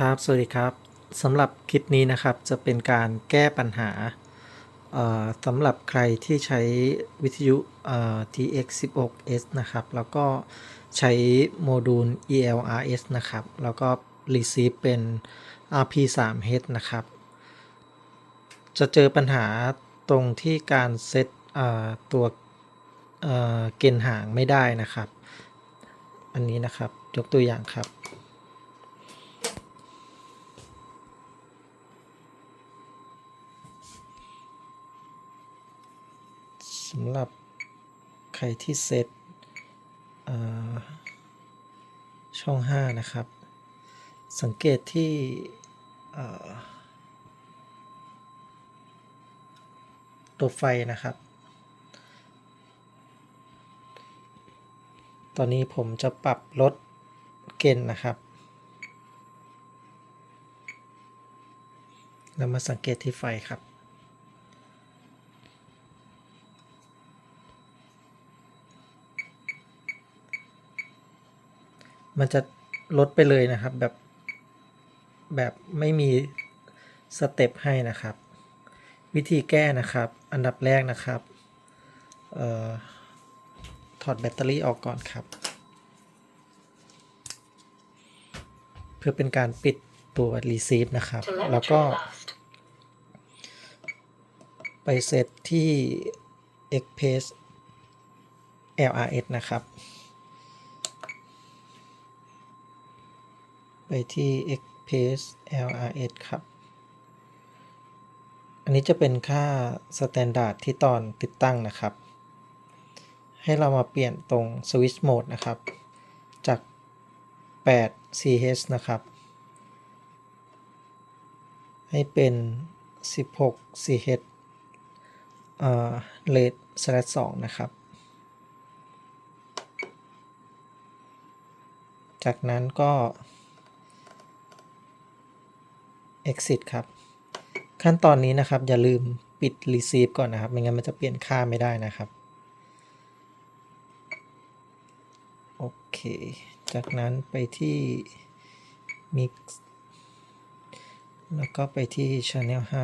ครับ สวัสดีครับสำหรับคลิปนี้นะครับจะเป็นการแก้ปัญหาสำหรับใครที่ใช้วิทยุ TX16S นะครับ แล้วก็ใช้โมดูล ELRS นะครับ แล้วก็ receive เป็น RP3H นะครับ จะเจอปัญหาตรงที่การเซตตัวเกณฑ์ห่างไม่ได้นะครับ อันนี้นะครับยกตัวอย่างครับ สำหรับใครที่เซตช่อช่อง 5 นะครับ สังเกตที่ตัวไฟนะครับ ตอนนี้ผมจะปรับลดเกณฑ์นะครับ แล้วมาสังเกตที่ไฟครับ มันจะลดไปเลยนะครับแบบ แบบไม่มีสเต็ปให้นะครับ วิธีแก้นะครับ อันดับแรกนะครับเอ่อถอดแบตเตอรี่ออกก่อนครับ เพื่อเป็นการปิดตัว receive นะครับ แล้วก็ Telemetry lost. ไปเซตที่ Express LRS นะครับ ไปที่ Express LRS ครับ อันนี้จะเป็นค่า Standard ที่ตอนติดตั้งนะครับ ให้เรามาเปลี่ยนตรง Switch Mode นะครับ จาก 8 CH นะครับ ให้เป็น 16 CH เอ่อ rate slash 2นะครับจากนั้นก็ exit ครับ ขั้นตอนนี้นะครับ อย่าลืมปิด receive ก่อนนะครับ ไม่งั้นมันจะเปลี่ยนค่าไม่ได้นะครับ โอเค จากนั้นไปที่ mix แล้วก็ไปที่ channel 5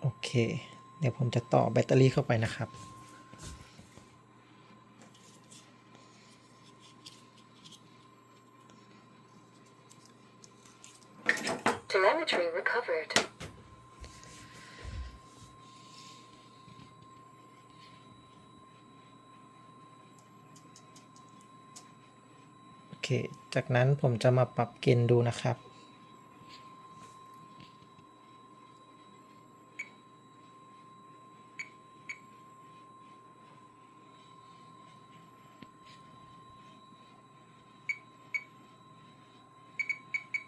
โอเค เดี๋ยวผมจะต่อแบตเตอรี่เข้าไปนะครับ Telemetry recovered. โอเค จากนั้นผมจะมาปรับเกณฑ์ดูนะครับ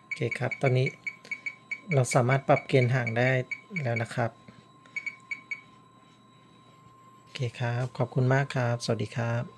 โอเคครับ ตอนนี้ เราสามารถปรับเกณฑ์ห่างได้แล้วนะครับ โอเคครับ ขอบคุณมากครับ สวัสดีครับ